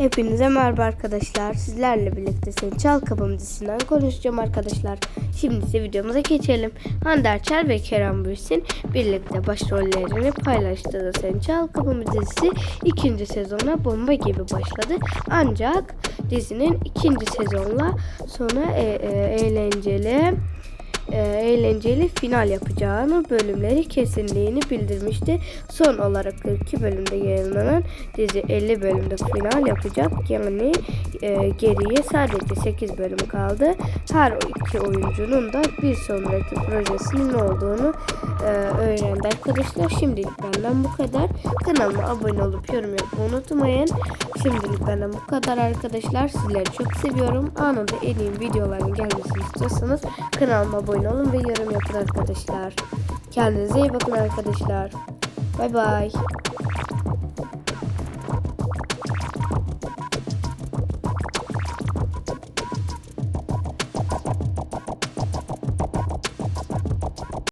Hepinize merhaba arkadaşlar. Sizlerle birlikte Sen Çal Kapım dizisinden konuşacağım arkadaşlar. Şimdi ise videomuza geçelim. Hande Erçel ve Kerem Bürsin birlikte başrollerini paylaştığı Sen Çal Kapım dizisi ikinci sezona bomba gibi başladı. Ancak dizinin ikinci sezonla sonra e, e, eğlenceli e, eğlenceli final yapacağını bölümleri kesinliğini bildirmişti. Son olarak 42 bölümde yayınlanan dizi 50 bölümde final yapacak. Yani e, geriye sadece 8 bölüm kaldı. Her iki oyuncunun da bir sonraki projesinin olduğunu e, öğrendi arkadaşlar. Şimdilik benden bu kadar. Kanalıma abone olup yorum yapmayı unutmayın. Şimdilik benden bu kadar arkadaşlar. Sizleri çok seviyorum. Anında en iyi videoların gelmesini istiyorsanız kanalıma abone olun ve yorum yapın arkadaşlar. Kendinize iyi bakın arkadaşlar. Bay bay.